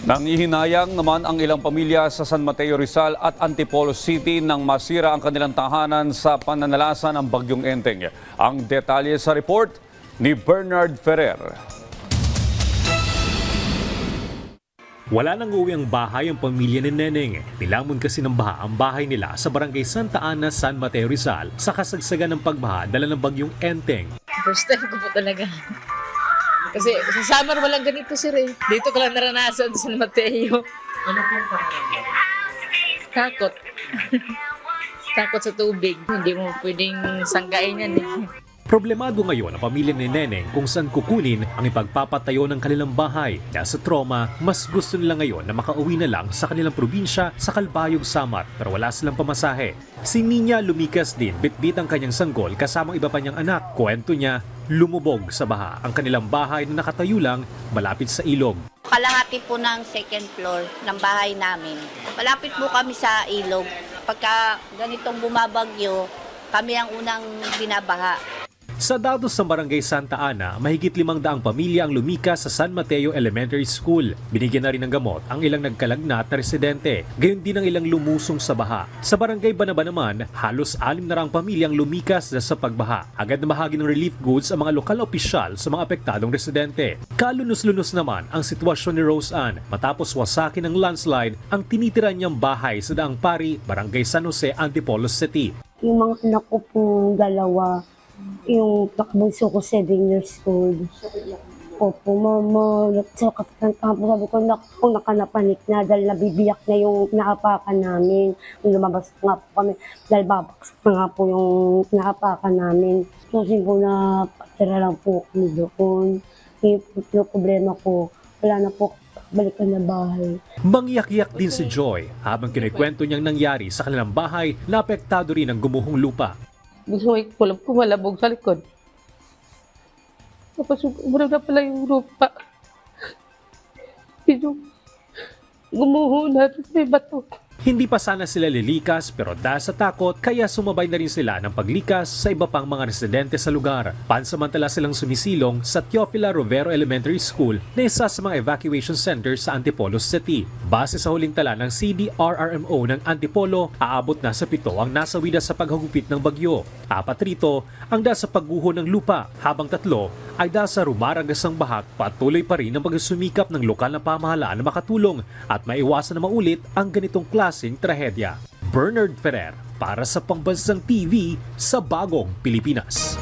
Nangihinayang naman ang ilang pamilya sa San Mateo Rizal at Antipolo City nang masira ang kanilang tahanan sa pananalasan ng Bagyong Enteng. Ang detalye sa report ni Bernard Ferrer. Wala nang uwi ang bahay ang pamilya ni Neneng. Nilamon kasi ng baha ang bahay nila sa barangay Santa Ana, San Mateo Rizal sa kasagsagan ng pagbaha dala ng bagyong Enteng. First time ko po talaga. Kasi sa summer walang ganito sir eh. Dito ko lang naranasan sa Mateo. Ano pong Takot. Takot sa tubig. Hindi mo pwedeng sanggain yan eh. Problemado ngayon ang pamilya ni Neneng kung saan kukunin ang ipagpapatayo ng kanilang bahay. Kaya sa trauma, mas gusto nila ngayon na makauwi na lang sa kanilang probinsya sa Kalbayog Samar pero wala silang pamasahe. Si Ninya lumikas din bitbit ang kanyang sanggol kasamang iba pa niyang anak. Kwento niya, lumubog sa baha ang kanilang bahay na nakatayo lang malapit sa ilog. Kalahati po ng second floor ng bahay namin. Malapit po kami sa ilog. Pagka ganitong bumabagyo, kami ang unang binabaha. Sa datos sa Barangay Santa Ana, mahigit limang daang pamilya ang lumikas sa San Mateo Elementary School. Binigyan na rin ng gamot ang ilang nagkalagnat na residente. Gayon din ang ilang lumusong sa baha. Sa Barangay Banaba naman, halos alim na rang pamilyang lumikas na sa pagbaha. Agad na bahagi ng relief goods ang mga lokal opisyal sa mga apektadong residente. Kalunos-lunos naman ang sitwasyon ni Rose Ann matapos wasakin ng landslide ang tinitira niyang bahay sa Daang Pari, Barangay San Jose, Antipolo City. Yung mga anak ko pong dalawa, yung nakabunso ko 7 years old. Opo, mama, sa kapitan kampo, sabi ko, nak, kung nakanapanik na dahil nabibiyak na yung nakapakan namin. Yung lumabas nga po kami, dahil babaksak na nga po yung nakapakan namin. So, po na patira lang po kami doon. Yung, yung problema ko, wala na po balikan na bahay. Mangyak-yak din si Joy habang kinikwento niyang nangyari sa kanilang bahay na apektado rin ng gumuhong lupa. Gusto ko kulam kumalabog sa likod. Tapos umurag na pala yung lupa. Medyo gumuho na, tapos may bato. Hindi pa sana sila lilikas pero dahil sa takot kaya sumabay na rin sila ng paglikas sa iba pang mga residente sa lugar. Pansamantala silang sumisilong sa Teofila Rovero Elementary School na isa sa mga evacuation center sa Antipolo City. Base sa huling tala ng CDRRMO ng Antipolo, aabot na sa pito ang nasawida sa paghagupit ng bagyo. Apat rito ang dahil sa pagguho ng lupa habang tatlo ay dahil sa rumaragasang bahak patuloy pa rin ang pagsumikap ng lokal na pamahalaan na makatulong at maiwasan na maulit ang ganitong klaseng trahedya. Bernard Ferrer para sa Pambansang TV sa Bagong Pilipinas.